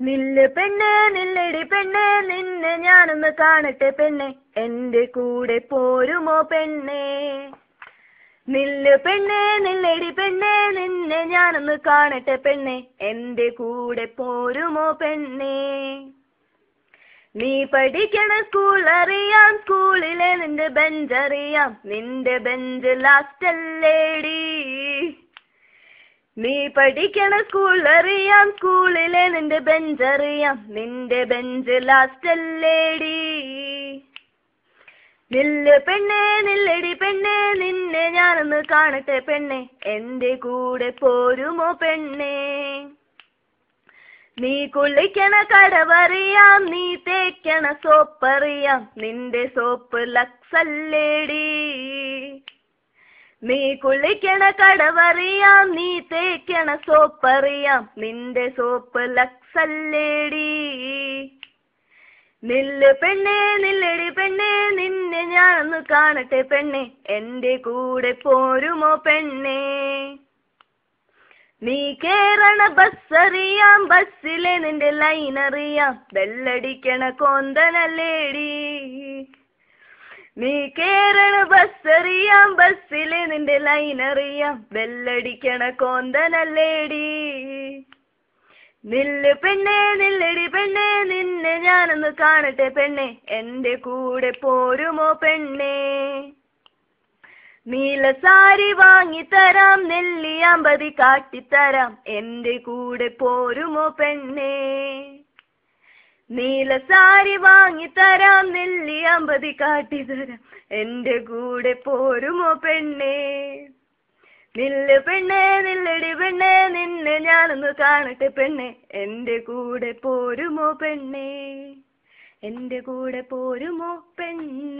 നില്ല് പെണ്ണ് നില്ലടി പെണ്ണ് നിന്നെ ഞാനൊന്ന് കാണട്ടെ പെണ്ണെ. എന്റെ കൂടെ പോരുമോ പെണ്ണെ? നില്ല് പെണ്ണ് നില്ലടി പെണ്ണ് നിന്നെ ഞാനൊന്ന് കാണട്ടെ പെണ്ണെ. എന്റെ കൂടെ പോരുമോ പെണ്ണെ? നീ പഠിക്കണ സ്കൂൾ അറിയാം സ്കൂളിലെ നിന്റെ ബെഞ്ച് അറിയാം. നിന്റെ ബെഞ്ച് ലാസ്റ്റ് അല്ലേടി? നീ പഠിക്കണ സ്കൂൾ അറിയാം സ്കൂളിലെ നിന്റെ ബെഞ്ച് അറിയാം. നിന്റെ ബെഞ്ച് ലാസ്റ്റ് അല്ലേടി. നില്ല് പെണ്ണെ നില്ലടി പെണ്ണെ നിന്നെ ഞാനൊന്ന് കാണട്ടെ പെണ്ണെ. എന്റെ കൂടെ പോരുമോ പെണ്ണെ? നീ കുളിക്കണ കടവറിയാം നീ തേക്കണ സോപ്പറിയാം നിന്റെ സോപ്പ് ലക്സല്ലേടി നീ കുളിക്കണ കടവറിയാം നീ തേക്കണ സോപ്പറിയാം. നിന്റെ സോപ്പ് ലക്സല്ലേടി നില്ല് പെണ്ണെ നില്ലടി പെണ്ണെ നിന്നെ ഞാനൊന്ന് കാണട്ടെ പെണ്ണെ. എന്റെ കൂടെ പോരുമോ പെണ്ണെ? നീ കേറണ ബസ്സറിയാം ബസ്സിലെ നിന്റെ ലൈനറിയാം അറിയാം. ബെല്ലടിക്കണ കോന്തനല്ലേടി. നീ കേരള ബസ് അറിയാം ബസ്സിലെ നിന്റെ ലൈൻ അറിയാം. ബെല്ലടിക്കണ കോന്തനല്ലേടി. നില്ല് പെണ്ണെ നില്ലടി പെണ്ണെ നിന്നെ ഞാനൊന്ന് കാണട്ടെ പെണ്ണെ. എന്റെ കൂടെ പോരുമോ പെണ്ണെ? നീല സാരി വാങ്ങി തരാം വാങ്ങിത്തരാം നെല്ലിയാമ്പതി കാട്ടിത്തരാം എന്റെ കൂടെ പോരുമോ പെണ്ണെ? നീല സാരി വാങ്ങിത്തരാം നെല്ലിയാമ്പതി കാട്ടിത്തരാം എന്റെ കൂടെ പോരുമോ പെണ്ണേ? നില്ല് പെണ്ണേ നില്ലടി പെണ്ണേ നിന്നെ ഞാനൊന്ന് കാണട്ടെ പെണ്ണേ. എന്റെ കൂടെ പോരുമോ പെണ്ണേ? എന്റെ കൂടെ പോരുമോ പെണ്ണെ?